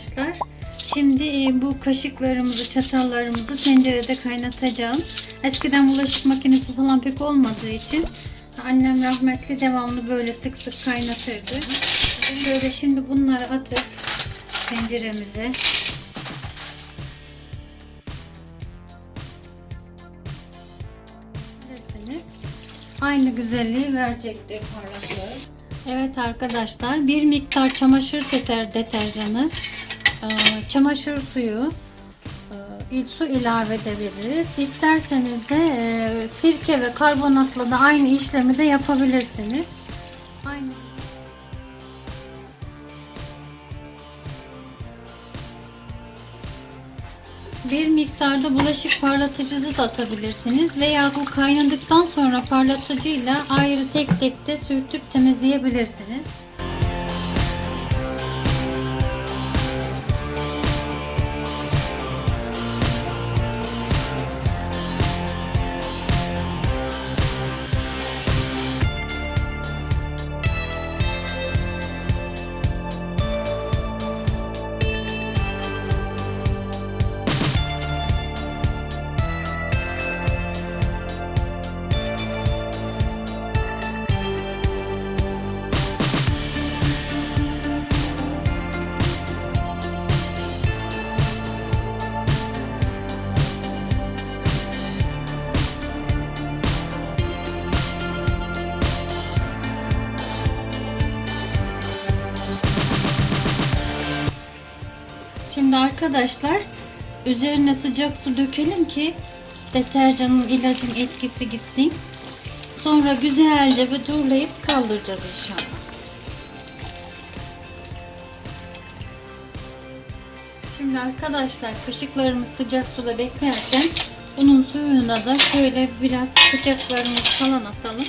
arkadaşlar. Şimdi e, bu kaşıklarımızı, çatallarımızı tencerede kaynatacağım. Eskiden bulaşık makinesi falan pek olmadığı için annem rahmetli devamlı böyle sık sık kaynatırdı. Şöyle şimdi bunları atıp tenceremize. Aynı güzelliği verecektir parlaklığı. Evet arkadaşlar bir miktar çamaşır deter deterjanı, çamaşır suyu, e, su ilave edebiliriz. İsterseniz de e, sirke ve karbonatla da aynı işlemi de yapabilirsiniz. Aynı. Bir miktarda bulaşık parlatıcısı da atabilirsiniz veya bu kaynadıktan sonra parlatıcıyla ayrı tek tek de sürtüp temizleyebilirsiniz. Şimdi arkadaşlar üzerine sıcak su dökelim ki deterjanın ilacın etkisi gitsin. Sonra güzelce bir durlayıp kaldıracağız inşallah. Şimdi arkadaşlar kaşıklarımız sıcak suda beklerken bunun suyuna da şöyle biraz bıçaklarımızı falan atalım.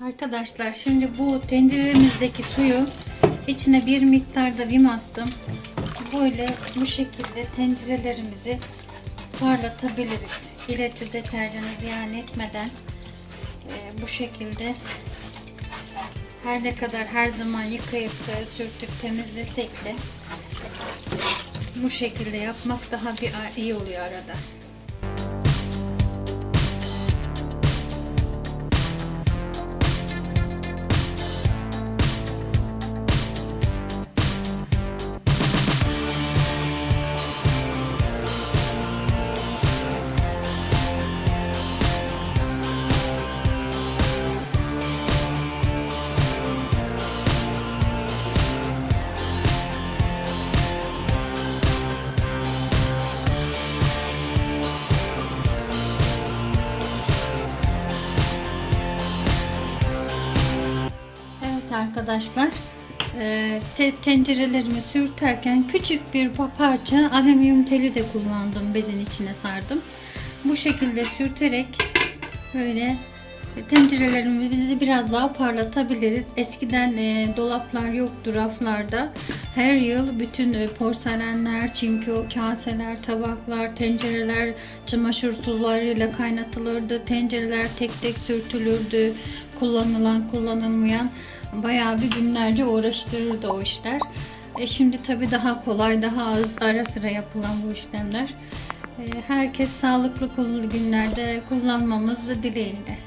Arkadaşlar şimdi bu tenceremizdeki suyu içine bir miktar da vim attım. Böyle bu şekilde tencerelerimizi parlatabiliriz. İlacı deterjanı ziyan etmeden e, bu şekilde her ne kadar her zaman yıkayıp da sürtüp temizlesek de bu şekilde yapmak daha bir iyi oluyor arada. Arkadaşlar. E, te- tencerelerimi sürterken küçük bir pa- parça alüminyum teli de kullandım bezin içine sardım. Bu şekilde sürterek böyle tencerelerimizi biraz daha parlatabiliriz. Eskiden e, dolaplar yoktu raflarda. Her yıl bütün e, porselenler çinko kaseler tabaklar tencereler çamaşır sularıyla kaynatılırdı. Tencereler tek tek sürtülürdü. Kullanılan kullanılmayan bayağı bir günlerce uğraştırırdı o işler. E şimdi tabii daha kolay, daha az ara sıra yapılan bu işlemler. E, herkes sağlıklı kullu günlerde kullanmamız dileğiyle.